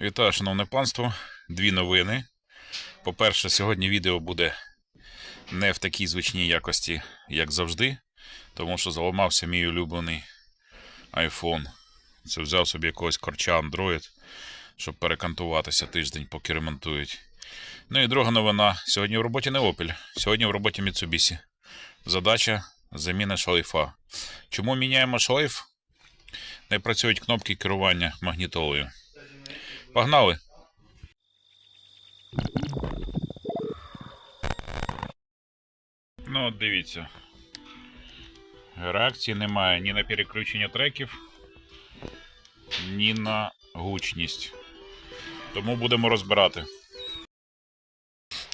Вітаю, шановне панство. Дві новини. По-перше, сьогодні відео буде не в такій звичній якості, як завжди, тому що заламався мій улюблений iPhone. Це взяв собі якогось корча Android, щоб перекантуватися тиждень, поки ремонтують. Ну і друга новина. Сьогодні в роботі не Opel, сьогодні в роботі Mitsubishi. Задача заміна шлейфа. Чому міняємо шлейф? Не працюють кнопки керування магнітолою. Погнали. Ну, от дивіться. Реакції немає ні на переключення треків, ні на гучність. Тому будемо розбирати.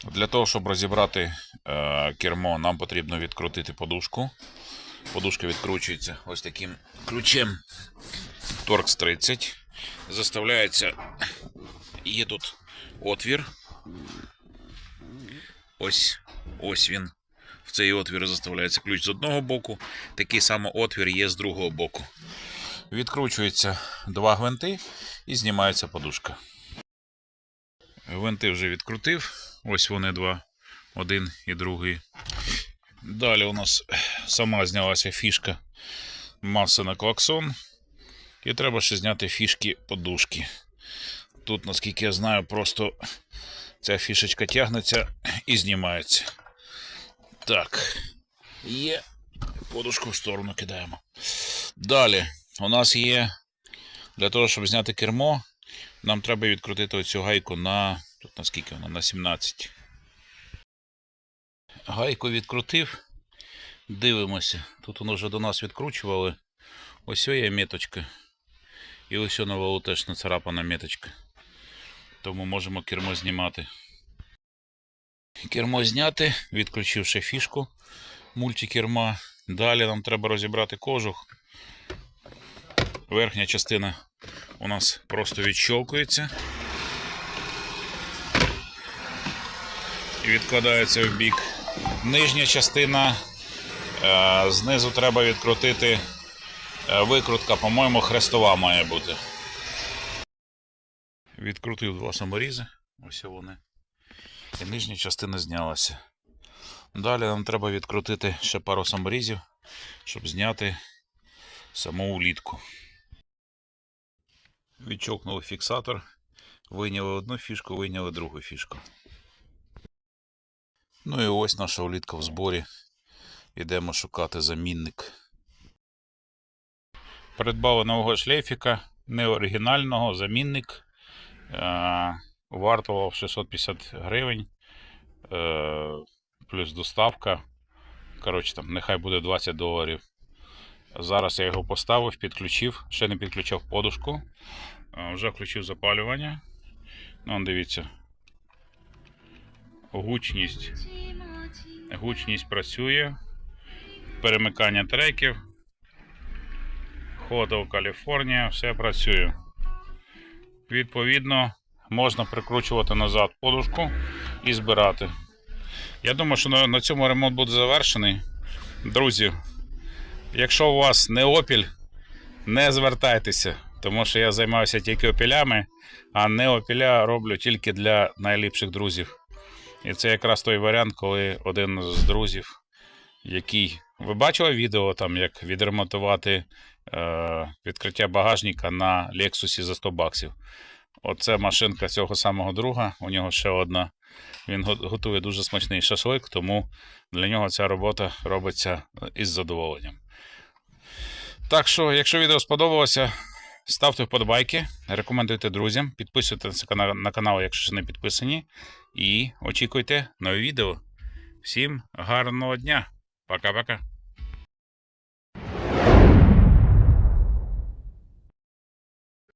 Для того, щоб розібрати е, кермо, нам потрібно відкрутити подушку. Подушка відкручується ось таким ключем Torx 30. Заставляється Є тут отвір. Ось ось він. В цей отвір заставляється ключ з одного боку. Такий самий отвір є з другого боку. Відкручується два гвинти і знімається подушка. Гвинти вже відкрутив. Ось вони два. Один і другий. Далі у нас сама знялася фішка маси на клаксон. І треба ще зняти фішки подушки. Тут, наскільки я знаю, просто ця фішечка тягнеться і знімається. Так. Є. Подушку в сторону кидаємо. Далі. У нас є. Для того, щоб зняти кермо, нам треба відкрутити оцю гайку на. Тут наскільки вона? На 17. Гайку відкрутив. Дивимося. Тут воно вже до нас відкручували. Ось є меточка. І ось на валу теж нацарапана меточка. Тому можемо кермо знімати. Кермо зняти, відключивши фішку мультикерма. Далі нам треба розібрати кожух. Верхня частина у нас просто відщолкується. І відкладається в бік. Нижня частина. е, Знизу треба відкрутити викрутка, по-моєму, хрестова має бути. Відкрутив два саморізи. Ось вони. І нижня частина знялася. Далі нам треба відкрутити ще пару саморізів, щоб зняти саму улітку. Відчокнули фіксатор, вийняли одну фішку, вийняли другу фішку. Ну і ось наша улітка в зборі. Йдемо шукати замінник. Придбали нового шлейфіка, неоригінального, замінник. Е, Вартував 650 гривень. Е, Плюс доставка. Коротше, там, нехай буде 20 доларів. Зараз я його поставив, підключив, ще не підключав подушку. Е, Вже включив запалювання. Ну, дивіться. Гучність. Гучність працює. Перемикання треків. Hotel Каліфорнія, все працює. Відповідно, можна прикручувати назад подушку і збирати. Я думаю, що на, цьому ремонт буде завершений. Друзі, якщо у вас не Opel, не звертайтеся, тому що я займаюся тільки опілями, а не опіля роблю тільки для найліпших друзів. І це якраз той варіант, коли один з друзів, який. Ви бачили відео, там, як відремонтувати е, відкриття багажника на Lexus за 100 баксів. Оце машинка цього самого друга. У нього ще одна. Він готує дуже смачний шашлик, тому для нього ця робота робиться із задоволенням. Так що, якщо відео сподобалося, ставте вподобайки, рекомендуйте друзям, підписуйтесь на канал, якщо ще не підписані, і очікуйте нові відео. Всім гарного дня! Пока-пока!